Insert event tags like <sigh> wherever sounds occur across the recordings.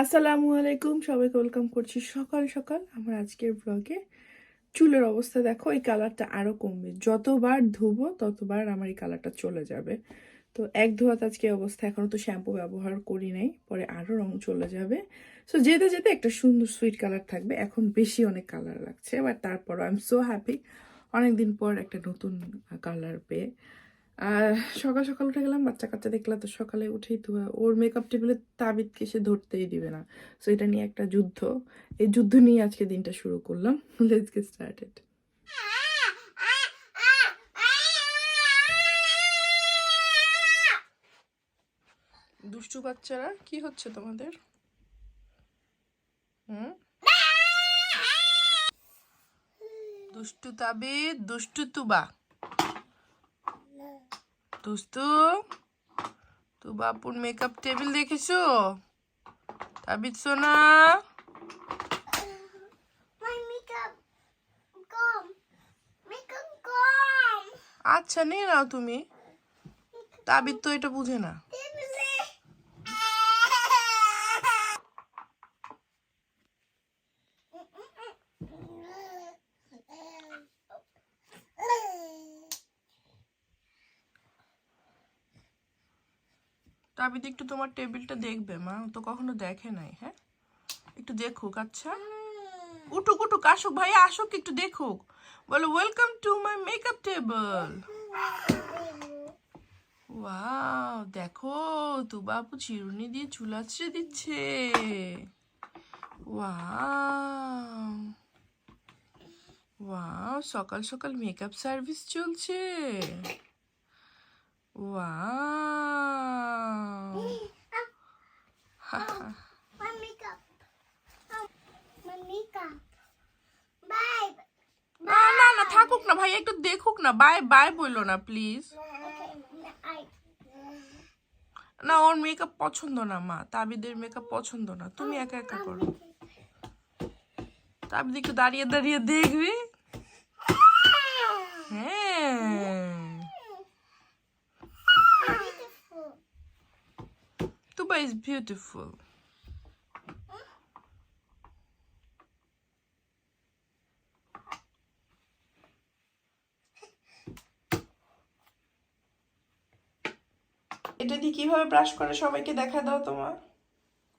আসসালামু আলাইকুম, সবাইকে ওয়েলকাম করছি সকাল সকাল আমার আজকের ব্লগে চুলের অবস্থা দেখো, এই কালারটা আরও কমবে। যতবার ধুবো, ততবার আমার এই কালারটা চলে যাবে। তো এক ধোয়াত আজকে অবস্থা, এখনও তো শ্যাম্পু ব্যবহার করি নাই, পরে আরও রং চলে যাবে। সো যেতে যেতে একটা সুন্দর সুইট কালার থাকবে, এখন বেশি অনেক কালার লাগছে বাট তারপরও আই এম সো হ্যাপি অনেকদিন পর একটা নতুন কালার পেয়ে। আর সকাল সকাল উঠে গেলাম, বাচ্চা কাচ্চা দেখলাম তো সকালে উঠেই তো ওর মেকআপ টেবিলে তাবিদকে সে ধরতেই দিবে না। সো এটা নিয়ে একটা যুদ্ধ। এই যুদ্ধ নিয়ে আজকে দিনটা শুরু করলাম। লেটস গেট স্টার্টেড দুষ্টু বাচ্চারা, কি হচ্ছে তোমাদের? হুম? দুষ্টু তাবিদ দুষ্টু তুবা। দুস্তু তো বাপুর মেকআপ টেবিল দেখেছ? তাবিদ সোনা. আচ্ছা নিয়ে নাও তুমি। তাবিদ তো এটা বুঝে না। তাবিদ একটু তোমার টেবিলটা দেখবে, মা। তো কখনো দেখে নাই হ্যাঁ? একটু দেখুক আচ্ছা? উঠুক উঠুক, আসুক, ভাই, আসুক, একটু দেখুক। বলো welcome to my makeup table wow দেখো তু বাপু চিরুনি দিয়ে চুল আছড়ে দিচ্ছে। ওয়াও ওয়াও সকাল সকাল মেকআপ সার্ভিস চলছে। Wow My makeup. Oh, my makeup. Bye. না না না থাকুক না ভাই একটু দেখুক না বাই বাই বলল না প্লিজ না ওর মেকআপ পছন্দ না মা। তাবিদের মেকআপ পছন্দ না। তুমি একা একা করো। তাবিদ একটু দাঁড়িয়ে দাঁড়িয়ে দেখবি। হ্যাঁ. তুবা ইজ এটা দিয়ে কীভাবে ব্রাশ করে? সবাইকে দেখা দাও তোমার।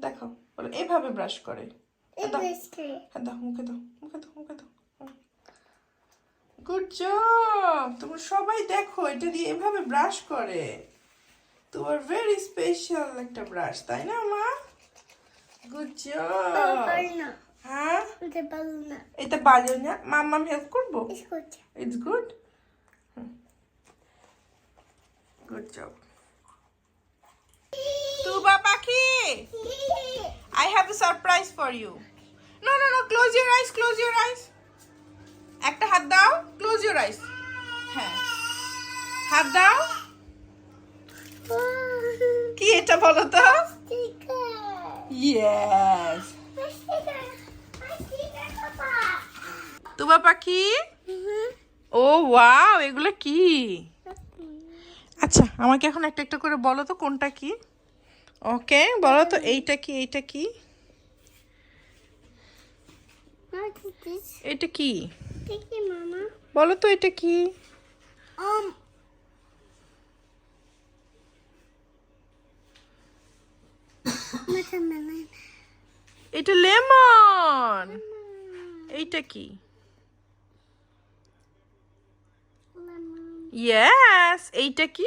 দেখো বলো এভাবে ব্রাশ করে। good. হ্যাঁ দাও। মুখে দাও মুখে দাও মুখে দাও। গুড জব তোমরা সবাই দেখো এটা দিয়ে এভাবে ব্রাশ করে। তোমার ভেরি স্পেশাল একটা ব্রাশ তাই না মা? Good job. হ্যাঁ? এটা বাজো না। মাম্মাম হেল্প করব. It's good good job Tuba পাখি I have a surprise for you. No, no, no. Close your eyes. Close your eyes. একটা হাত দাও ক্লোজ ইউর আইস হ্যাঁ হাত দাও কি এটা বলো তো. ইয়েস. তুবা পাখি ও ওয়াও এগুলো কি আচ্ছা আমাকে এখন একটা একটা করে বলো তো কোনটা কি ওকে বলো তো এইটা কি এইটা কি? এটা কি বলো তো এটা কি Um. এটা লেমন এইটা কি ইয়েস এইটা কি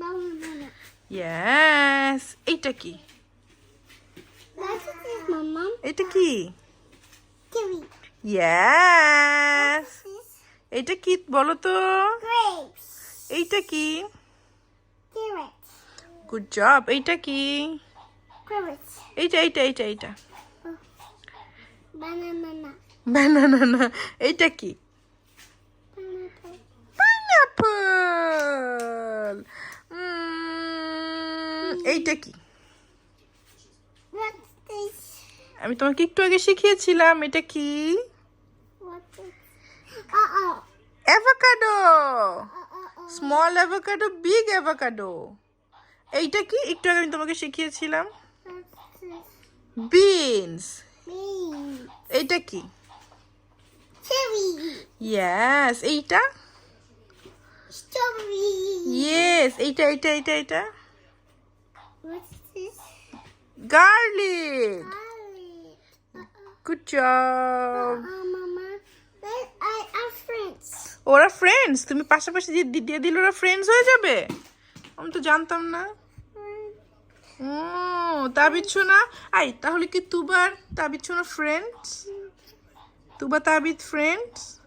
Banana. ইয়েস এইটা কি What is this, Mama? এটা কি Kiwi. ইয়েস This এইটা কি বলো তো grapes. এইটা কি Carrots. গুড জব এইটা কি Carrots. এইটা এইটা এইটা এইটা Banana. ব্যানানা না এইটা কি Pineapple. Pineapple এইটা কি? আমি তোমাকে একটু আগে শিখিয়েছিলাম এটা কি. Avocado. Small avocado big avocado এইটা কি একটু আগে আমি তোমাকে শিখিয়েছিলাম? Beans Beans. এইটা কি Cherry. ইয়েস এইটা Strawberry. ইয়েস এইটা এইটা এইটা এইটা? Garlic Garlic. Uh-uh. Good job Uh, Mama. Let I are friends. ওরা ফ্রেন্ডস তুমি পাশাপাশি দিয়ে দিয়ে দিলে ওরা ফ্রেন্ডস হয়ে যাবে আমি তো জানতাম না ও তাবিদ শোনা আই তাহলে কি তুবার তাবিদ শোনা friends Tuba Tabid friends Yes.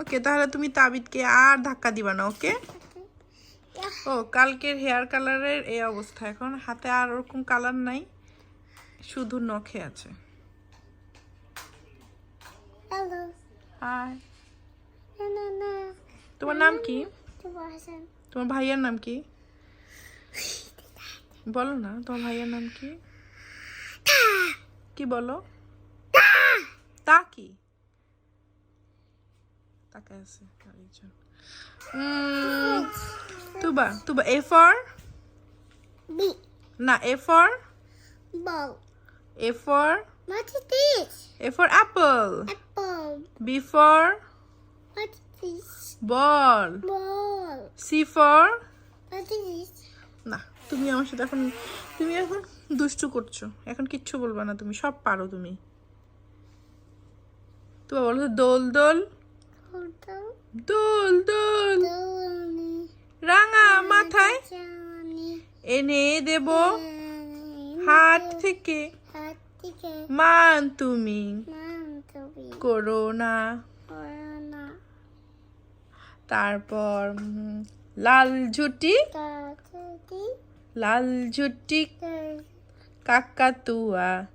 Okay তাহলে তুমি তাবিদকে আর ধাক্কা দিবা না ওকে ও কালকের হেয়ার কালারের এই অবস্থা। এখন হাতে আর ওরকম কালার নাই শুধু নখে আছে. তোমার নাম কি? তোমার ভাইয়ার নাম কি? বলো না তোমার ভাইয়ার নাম কি? কি বলো? তা কি? তাকে আছে আরেকজন তুবা তুবা এ ফর B. না A for Ball. A for What is this? A for apple Apple. B for What is this? Ball Ball. C for What is this? না তুমি আমার সাথে এখন তুমি এখন দুষ্টু করছ এখন কিচ্ছু বলবা না তুমি সব পারো তুমি তুমি বলো দোল দোল. দোল দোল রাঙা মাথায় এনে দেব হাত থেকে. মান তুমি Mantobi. করো না তারপর লাল ঝুটি লাল ঝুটি. কাকাতুয়া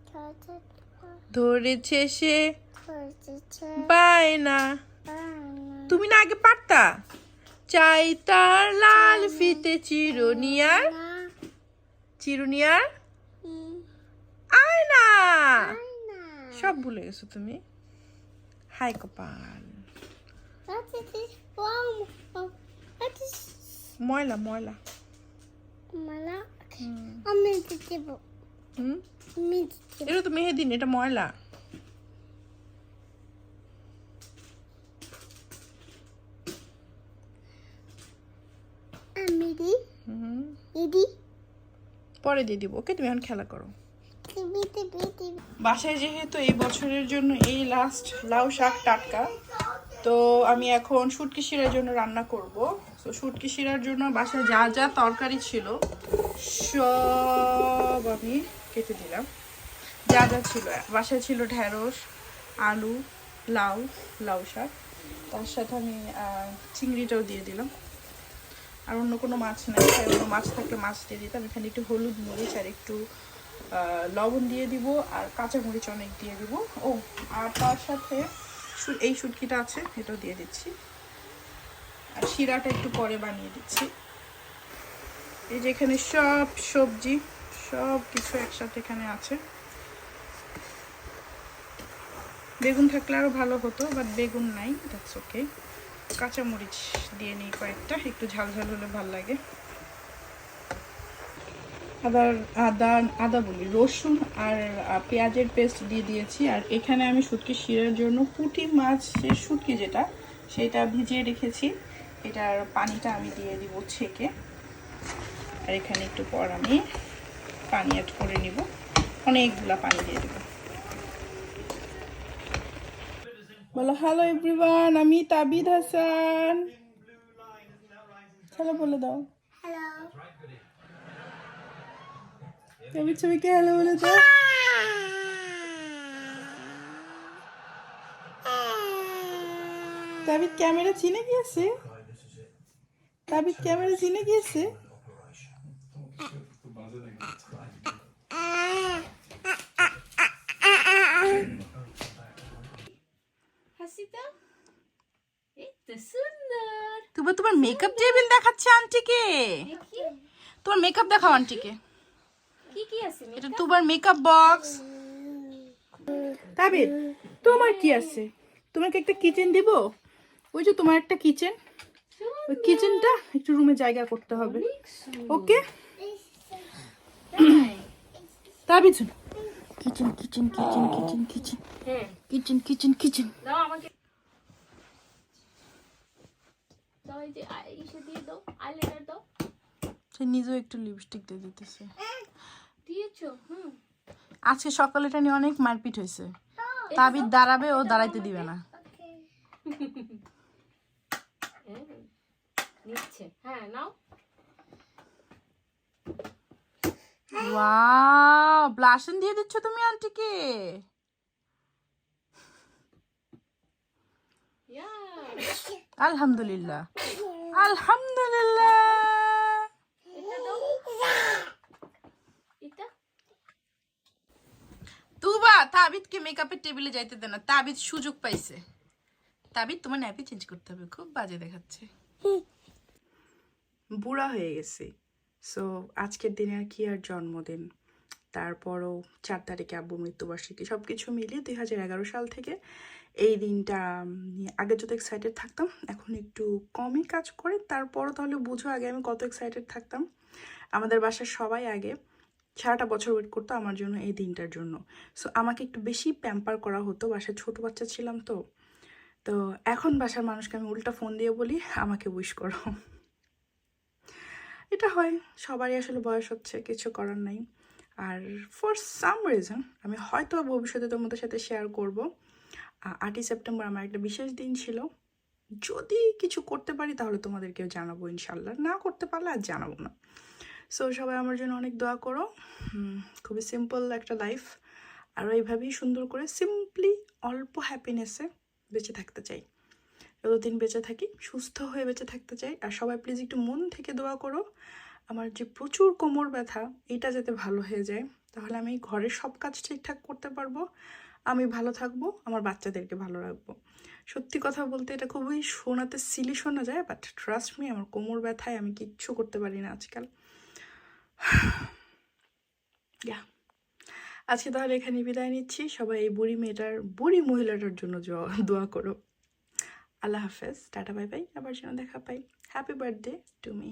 ধরেছে সে বায়না তুমি না আগে পারতা? চাই তার লাল ফিতে চিরুনিয়ার। চিরুনিয়ার? আয় না সব ভুলে গেছো তুমি? হাই কপাল। ময়লা ময়লা। in the table. এটা তো মেহেদিন এটা ময়লা। পরে দিয়ে দিব। ওকে তুমি এখন খেলা করো. বাসায় যেহেতু এই বছরের জন্য এই লাস্ট লাউ শাক টাটকা তো আমি এখন শুটকি শিরার জন্য রান্না করব। তো শুটকি শিরার জন্য বাসায় যা যা তরকারি ছিল সব আমি কেটে দিলাম। যা যা ছিল। বাসায় ছিল ঢ্যাঁড়স আলু লাউ লাউ শাক। তার সাথে আমি চিংড়িটাও দিয়ে দিলাম। আর অন্য কোনো মাছ নেই, তাই অন্য মাছ থাকলে মাছ দিয়ে দিতাম এখানে একটু হলুদ মরিচ আর একটু লবণ দিয়ে দিব আর কাঁচা মরিচ অনেক দিয়ে দিব। ও, আর তার সাথে এই শুটকিটা আছে এটাও দিয়ে দিচ্ছি। আর শিরাটা একটু পরে বানিয়ে দিচ্ছি। এই যে এখানে সব সবজি, সব কিছু একসাথে এখানে আছে। বেগুন থাকলে আরও ভালো হতো বাট বেগুন নাই দ্যাটস ওকে কাঁচামরিচ দিয়ে নিই কয়েকটা, একটু ঝাল ঝাল হলে ভালো লাগে। আদার আদা আদা বলি, রসুন আর পেঁয়াজের পেস্ট দিয়ে দিয়েছি। আর এখানে আমি শুটকি শিরার জন্য পুঁটি মাছের শুটকি যেটা, সেটা ভিজিয়ে রেখেছি। এটার পানিটা আমি দিয়ে দিব ছেঁকে। আর এখানে একটু পর আমি পানি অ্যাড করে নিব। অনেকগুলা পানি দিয়ে দেবো। বলো হ্যালো এভরিওয়ান আমি তাবিদ হাসান। হ্যালো বলে দাও. তাবিদ ছবিকে হ্যালো বলে দাও। তাবিদ ক্যামেরা চিনে গিয়েছে? তাবিদ ক্যামেরা চিনে গিয়েছে হাসিতা এই তো সুন্দর তুমি তোমার মেকআপ টেবিল দেখাচ্ছে আন্টিকে। দেখি। তোমার মেকআপ দেখাও আন্টিকে। কি কি আছে এটা তোমার মেকআপ বক্স তাবিদ তোমার কি আছে? তোমাকে একটা কিচেন দিব? ওই যে তোমার একটা কিচেন ওই কিচেনটা একটু রুমে জায়গা করতে হবে। ওকে? তাবিদ শোনো। Kitchen kitchen kitchen kitchen kitchen kitchen kitchen kitchen দাও আমাকে দাও এই যে ইসে দিয়ে দাও আইলাইনার দাও। সে নিজেও একটু লিপস্টিক দিয়ে দিতেছে। দিয়েছ? হুম। আজকে সকালে এটা নিয়ে অনেক মারপিট হয়েছে। তাবিদ দাঁড়াবে ও দাঁড়াইতে দিবে না। হ্যাঁ নিচ্ছে। হ্যাঁ নাও। ওয়াও ব্লাশন দিয়ে দিচ্ছ তুমি আন্টিকে? ইয়া আলহামদুলিল্লাহ। আলহামদুলিল্লাহ। তুবা তাবিদকে মেকআপের টেবিলে যাইতে দে না। তাবিদ সুযোগ পাইছে। তাবিদ তোমার ন্যাপি চেঞ্জ করতে হবে। খুব বাজে দেখাচ্ছে। বুড়া হয়ে গেছে। সো আজকের দিনে আর কি আর জন্মদিন? তারপরও চার তারিখে আব্বু মৃত্যুবার্ষিকী। সব কিছু মিলিয়ে দুই হাজার এগারো সাল থেকে এই দিনটা আগে যত এক্সাইটেড থাকতাম, এখন একটু কমই কাজ করে। তারপরও তাহলে বুঝো, আগে আমি কত এক্সাইটেড থাকতাম। আমাদের বাসার সবাই আগে সারাটা বছর ওয়েট করতো আমার জন্য এই দিনটার জন্য। সো আমাকে একটু বেশি প্যাম্পার করা হতো। বাসায় ছোট বাচ্চা ছিলাম তো। তো এখন বাসার মানুষকে আমি উল্টা ফোন দিয়ে বলি, আমাকে উইশ করো। এটা হয়। সবারই আসলে বয়স হচ্ছে, কিছু করার নাই। আর ফর সাম রিজন আমি হয়তো ভবিষ্যতে তোমাদের সাথে শেয়ার করব। আটই সেপ্টেম্বর আমার একটা বিশেষ দিন ছিল। যদি কিছু করতে পারি তাহলে তোমাদেরকেও জানাব ইনশাল্লাহ না করতে পারলে আর জানাব না। সো সবাই আমার জন্য অনেক দোয়া করো। খুবই সিম্পল একটা লাইফ আরও এইভাবেই সুন্দর করে সিম্পলি অল্প হ্যাপিনেসে বেঁচে থাকতে চাই। যতদিন বেঁচে থাকি, সুস্থ হয়ে বেঁচে থাকতে চাই। আর সবাই প্লিজ একটু মন থেকে দোয়া করো। আমার যে প্রচুর কোমর ব্যথা, এটা যাতে ভালো হয়ে যায়। তাহলে আমি ঘরের সব কাজ ঠিকঠাক করতে পারব। আমি ভালো থাকব, আমার বাচ্চাদেরকে ভালো রাখব। সত্যি কথা বলতে এটা খুবই শোনাতে সিলি শোনা যায় বাট ট্রাস্ট মি আমার কোমর ব্যথায় আমি কিচ্ছু করতে পারি না আজকাল। <sighs> ইয়া আজকে তাহলে এখানে বিদায় নিচ্ছি। সবাই এই বুড়ি মেয়েটার, বুড়ি মহিলাটার জন্য দোয়া করো। আল্লাহ হাফেজ, টাটা বাই বাই আবার যেন দেখা পাই। Happy birthday to me